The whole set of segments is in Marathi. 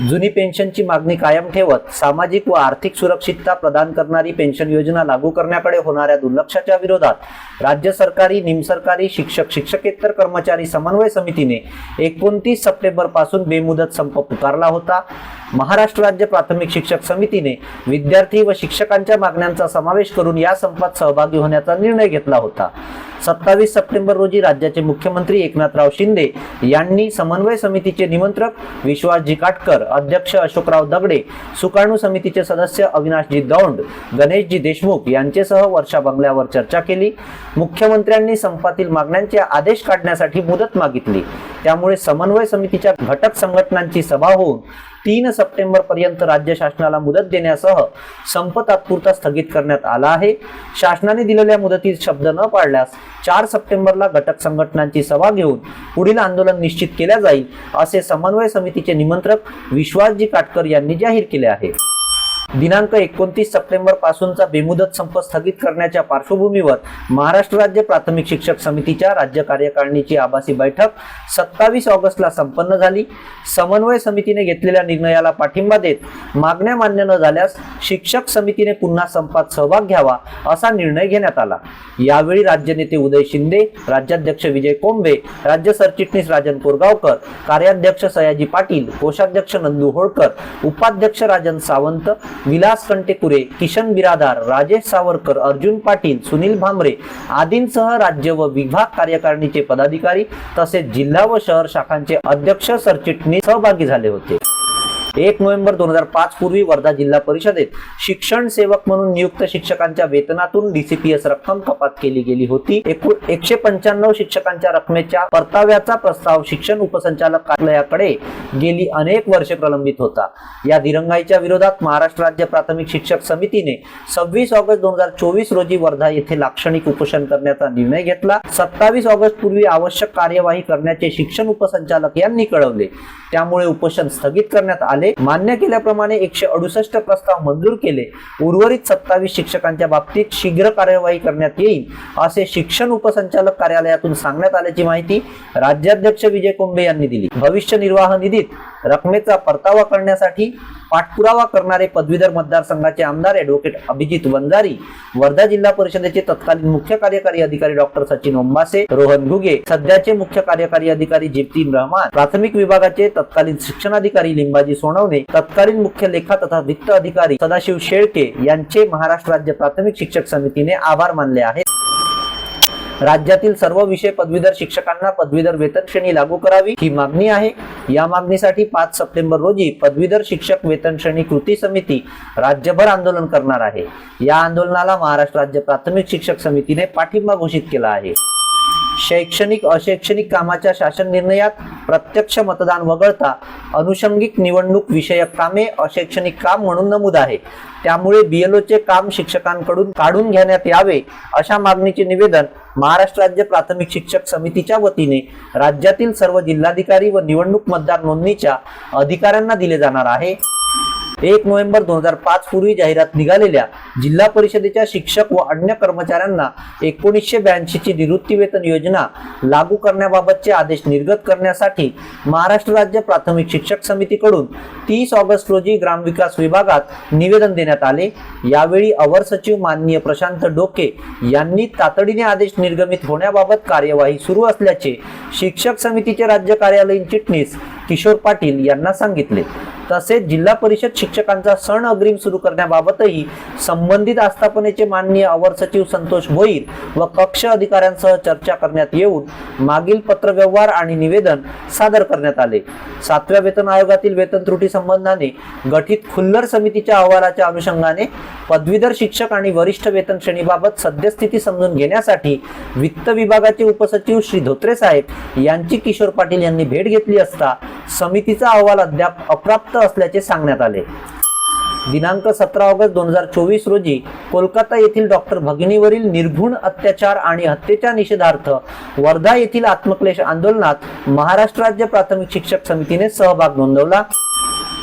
जुनी पेन्शनची मागणी कायम ठेवत सामाजिक व आर्थिक सुरक्षितता प्रदान करणारी पेन्शन योजना लागू करण्याकडे होणाऱ्या दुर्लक्षाच्या विरोधात राज्य सरकारी निमसरकारी शिक्षक शिक्षकेतर कर्मचारी समन्वय समितीने एकोणतीस सप्टेंबरपासून बेमुदत संप पुकारला होता. महाराष्ट्र राज्य प्राथमिक शिक्षक समितीने विद्यार्थी व शिक्षकांच्या मागण्यांचा समावेश करून या संपात सहभागी होण्याचा निर्णय घेतला होता. सत्तावीस सप्टेंबर रोजी राज्याचे मुख्यमंत्री एकनाथराव शिंदे यांनी समन्वय समितीचे निमंत्रक विश्वासजी काटकर अध्यक्ष अशोकराव दगडे सुकाणू समितीचे सदस्य अविनाशजी दौंड गणेशजी देशमुख यांचेसह वर्षा बंगल्यावर चर्चा केली. मुख्यमंत्र्यांनी संपातील मागण्यांचे आदेश काढण्यासाठी मुदत मागितली. त्यामुळे समन्वय समितीच्या घटक संघटनांची सभा होऊन तीन सप्टेंबर पर्यंत राज्य शासनाला मुदत देण्यासह संप तात्पुरता स्थगित करण्यात आला आहे. शासनाने दिलेल्या मुदतीत शब्द न पाळल्यास चार सप्टेंबरला घटक संघटनांची सभा घेऊन पुढील आंदोलन निश्चित केल्या जाईल असे समन्वय समितीचे निमंत्रक विश्वासजी काटकर यांनी जाहीर केले आहे. दिनांक एकोणतीस सप्टेंबर पासूनचा बेमुदत संप स्थगित करण्याच्या पार्श्वभूमीवर महाराष्ट्र राज्य प्राथमिक शिक्षक समितीच्या राज्य कार्यकारिणीची आभासी बैठक सत्तावीस ऑगस्टला संपन्न झाली. समन्वय समितीने घेतलेल्या निर्णयाला पाठिंबा देत मागण्या मान्य न झाल्यास शिक्षक समितीने पुन्हा संपात सहभाग घ्यावा असा निर्णय घेण्यात आला. यावेळी राज्य नेते उदय शिंदे राज्याध्यक्ष विजय कोंबे राज्य सरचिटणीस राजन कोरगावकर कार्याध्यक्ष सयाजी पाटील कोषाध्यक्ष नंदू होळकर उपाध्यक्ष राजन सावंत विलास कंटेकुरे किशन बिरादार राजेश सावरकर अर्जुन पाटील सुनील भांबरे आदींसह राज्य व विभाग कार्यकारिणीचे पदाधिकारी तसेच जिल्हा व शहर शाखांचे अध्यक्ष सरचिटणीस सहभागी झाले होते. एक नोव्हेंबर दोन हजार पाच पूर्वी वर्धा जिल्हा परिषदेत शिक्षण सेवक म्हणून नियुक्त शिक्षकांच्या वेतनातून डीसीपीएस रक्कम कपात केली गेली होती. एकूण एकशे पंच्याण्णव शिक्षकांच्या रकमेच्या परताव्याचा प्रस्ताव शिक्षण उपसंचालक कार्यालयाकडे गेली अनेक वर्षे प्रलंबित होता. या दिरंगाईच्या विरोधात महाराष्ट्र राज्य प्राथमिक शिक्षक समितीने सव्वीस ऑगस्ट दोन हजार चोवीस रोजी वर्धा येथे लाक्षणिक उपोषण करण्याचा निर्णय घेतला. सत्तावीस ऑगस्ट पूर्वी आवश्यक कार्यवाही करण्याचे शिक्षण उपसंचालक यांनी कळवले. त्यामुळे उपोषण स्थगित करण्यात आले मान्य केल्याप्रमाणे एकशे अडुसष्ट प्रस्ताव मंजूर केले. उर्वरित सत्तावीस शिक्षकांच्या बाबतीत शीघ्र कार्यवाही करण्यात येईल असे शिक्षण उपसंचालक कार्यालयातून सांगण्यात आल्याची माहिती राज्याध्यक्ष विजय कुंभे यांनी दिली. भविष्य निर्वाह निधीत रकमेचा परतावा करण्यासाठी पाठपुरावा करणारे पदवीधर मतदारसंघाचे आमदार ॲडव्होकेट अभिजित वंजारी वर्धा जिल्हा परिषदेचे तत्कालीन मुख्य कार्यकारी अधिकारी डॉक्टर सचिन ओंबासे रोहन घुगे सध्याचे मुख्य कार्यकारी अधिकारी जिप्तीन रहमान प्राथमिक विभागाचे तत्कालीन शिक्षणाधिकारी लिंबाजी सोनवणे तत्कालीन मुख्य लेखा तथा वित्त अधिकारी सदाशिव शेळके यांचे महाराष्ट्र राज्य प्राथमिक शिक्षक समितीने आभार मानले आहेत. राज्यातील सर्व विषय पदवीधर शिक्षकांना पदवीधर वेतन श्रेणी लागू करावी ही मागणी आहे. या मागणीसाठी पाच सप्टेंबर रोजी पदवीधर शिक्षक वेतन श्रेणी कृती समिती राज्यभर आंदोलन करणार आहे. या आंदोलनाला महाराष्ट्र राज्य प्राथमिक शिक्षक समितीने पाठिंबा घोषित केला आहे. शैक्षणिक अशैक्षणिक कामाच्या शासन निर्णयात प्रत्यक्ष मतदान वगळता अनुषंगिक निवडणूक विषयक कामे अशैक्षणिक काम म्हणून नमूद आहे. त्यामुळे बीएलओचे काम शिक्षकांकडून काढून घेण्यात यावे अशा मागणीचे निवेदन महाराष्ट्र राज्य प्राथमिक शिक्षक समितीच्या वतीने राज्यातील सर्व जिल्हाधिकारी व निवडणूक मतदार नोंदणीच्या अधिकाऱ्यांना दिले जाणार आहे. एक नोव्हेंबर दोन हजार पाच पूर्वी जाहिरात निघालेल्या जिल्हा परिषदेच्या शिक्षक व अन्य कर्मचाऱ्यांना एकोणीसशे ब्याऐंशी ची निवृत्ती वेतन योजना लागू करण्याबाबतचे आदेश निर्गत करण्यासाठी महाराष्ट्र राज्य प्राथमिक शिक्षक समितीकडून तीस ऑगस्ट रोजी ग्रामविकास विभागात निवेदन देण्यात आले. यावेळी अवर सचिव माननीय प्रशांत डोके यांनी तातडीने आदेश निर्गमित होण्याबाबत कार्यवाही सुरू असल्याचे शिक्षक समितीचे राज्य कार्यालयीन चिटणीस किशोर पाटील यांना सांगितले. तसेच जिल्हा परिषद शिक्षकांचा सण अग्रिम सुरू करण्याबाबतही संबंधित आस्थापनेचे माननीय अवर सचिव संतोष भोईर व कक्ष अधिकाऱ्यांसह चर्चा करण्यात येऊन मागील पत्रव्यवहार आणि निवेदन सादर करण्यात आले. सातव्या वेतन आयोगातील वेतन त्रुटी संबंधाने गठीत खुल्लर समितीच्या अहवालाच्या अनुषंगाने पदवीधर शिक्षक आणि वरिष्ठ वेतन श्रेणीबाबत सद्यस्थिती समजून घेण्यासाठी वित्त विभागाचे उपसचिव श्री धोत्रे साहेब यांची किशोर पाटील यांनी भेट घेतली असता समितीचा अहवाल अद्याप अप्राप्त असल्याचे सांगण्यात आले. दिनांक सतरा ऑगस्ट दोन हजार चोवीस रोजी कोलकाता येथील डॉक्टर भगिनीवरील निर्घुण अत्याचार आणि हत्येच्या निषेधार्थ वर्धा येथील आत्मक्लेश आंदोलनात महाराष्ट्र राज्य प्राथमिक शिक्षक समितीने सहभाग नोंदवला.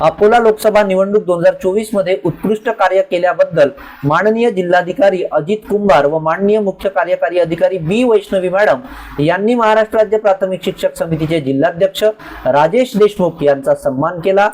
अकोला लोकसभा निवडणूक दोन हजार चोवीसमध्ये उत्कृष्ट कार्य केल्याबद्दल माननीय जिल्हाधिकारी अजित कुंभार व माननीय मुख्य कार्यकारी अधिकारी बी वैष्णवी मॅडम यांनी महाराष्ट्र राज्य प्राथमिक शिक्षक समितीचे जिल्हाध्यक्ष राजेश देशमुख यांचा सन्मान केला.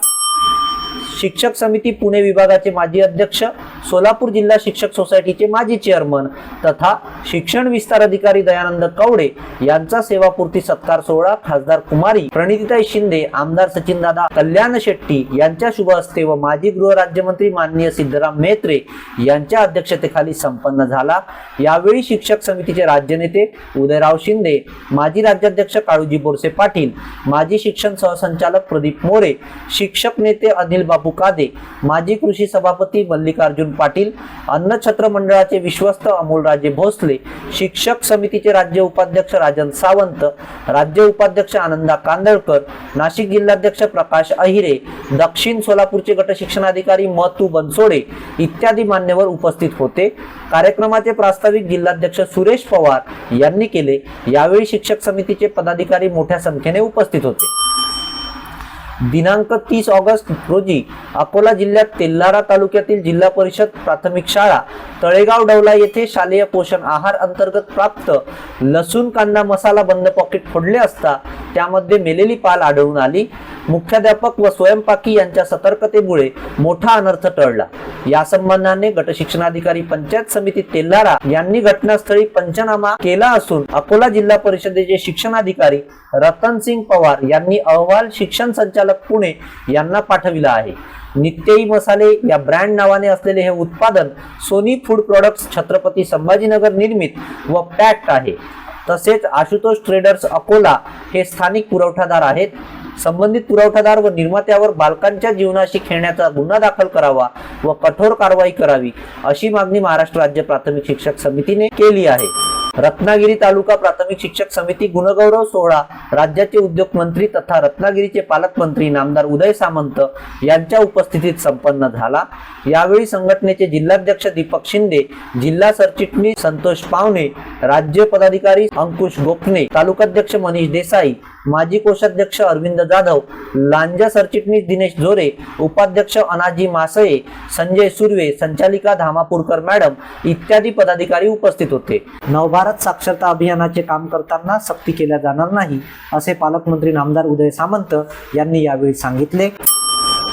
शिक्षक समिती पुणे विभागाचे माजी अध्यक्ष सोलापूर जिल्हा शिक्षक सोसायटीचे माजी चेअरमन तथा शिक्षण विस्तार अधिकारी दयानंद कवडे यांचा सेवापूर्ती सत्कार सोहळा खासदार कुमारी प्रणितीताई शिंदे आमदार सचिनदादा कल्याण शेट्टी यांच्या शुभ हस्ते व माजी गृह राज्यमंत्री माननीय सिद्धराम मेत्रे यांच्या अध्यक्षतेखाली संपन्न झाला. यावेळी शिक्षक समितीचे राज्य नेते उदयराव शिंदे माजी राज्याध्यक्ष काळूजी बोरसे पाटील माजी शिक्षण सहसंचालक प्रदीप मोरे शिक्षक नेते अनिल बापू कादे माजी कृषी सभापती मल्लिकार्जुन पाटील अन्नछत्र मंडळाचे विश्वस्त अमोलराजे भोसले शिक्षक समितीचे राज्य उपाध्यक्ष राजन सावंत राज्य उपाध्यक्ष आनंदा कांदळकर नाशिक जिल्हाध्यक्ष प्रकाश अहिरे दक्षिण सोलापूरचे गट शिक्षणाधिकारी मतू बनसोडे इत्यादी मान्यवर उपस्थित होते. कार्यक्रमाचे प्रास्ताविक जिल्हाध्यक्ष सुरेश पवार यांनी केले. यावेळी शिक्षक समितीचे पदाधिकारी मोठ्या संख्येने उपस्थित होते. दिनांक तीस ऑगस्ट रोजी अकोला जिल्ह्यात तेल्लारा तालुक्यातील जिल्हा परिषद प्राथमिक शाळा तळेगाव डवला येथे शालेय पोषण आहार अंतर्गत प्राप्त लसूण कांदा मसाला बंद पॉकेट फोडले असता त्यामध्ये मेलेली पाल आढळून आली. मुख्याध्यापक व स्वयंपाकी यांच्या सतर्कतेमुळे मोठा अनर्थ टळला. या संबंधाने गटशिक्षणाधिकारी पंचायत समिती तेल्लारा यांनी घटनास्थळी पंचनामा केला असून अकोला जिल्हा परिषदेचे शिक्षणाधिकारी रतन सिंग पवार यांनी अहवाल शिक्षण संचालक पुणे यांना पाठविला आहे. नित्यई मसाले या ब्रँड नावाने असलेले हे उत्पादन सोनी फूड प्रॉडक्ट्स छत्रपती संभाजीनगर निर्मित व पॅक्ट आहे. तसेच आशुतोष ट्रेडर्स अकोला हे स्थानिक पुरवठादार आहेत. संबंधित पुरवठादार व निर्मात्यावर बालकांच्या जीवनाशी खेळण्याचा गुन्हा दाखल करावा व कठोर कारवाई करावी अशी मागणी महाराष्ट्र राज्य प्राथमिक शिक्षक समितीने केली आहे. रत्नागिरी तालुका प्राथमिक शिक्षक समिती गुणगौरव सोहळा राज्याचे उद्योग मंत्री तथा रत्नागिरीचे पालकमंत्री नामदार उदय सामंत यांच्या उपस्थितीत संपन्न झाला. यावेळी संघटनेचे जिल्हाध्यक्ष दीपक शिंदे जिल्हा सरचिटणीस संतोष पावणे राज्य पदाधिकारी अंकुश गोखणे तालुकाध्यक्ष मनीष देसाई माजी कोषाध्यक्ष अरविंद जाधव लांजा सरचिटणीस दिनेश जोरे उपाध्यक्ष अनाजी मासळे संजय सुर्वे संचालिका धामापूरकर मॅडम इत्यादी पदाधिकारी उपस्थित होते. नवभारत साक्षरता अभियानाचे काम करताना सक्ती केल्या जाणार नाही असे पालकमंत्री नामदार उदय सामंत यांनी यावेळी सांगितले.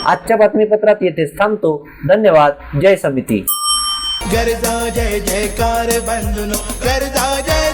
आजच्या बातमीपत्रात येथेच थांबतो. धन्यवाद. जय समिती. गरजा जय जयकार बंधुनो गरजा जय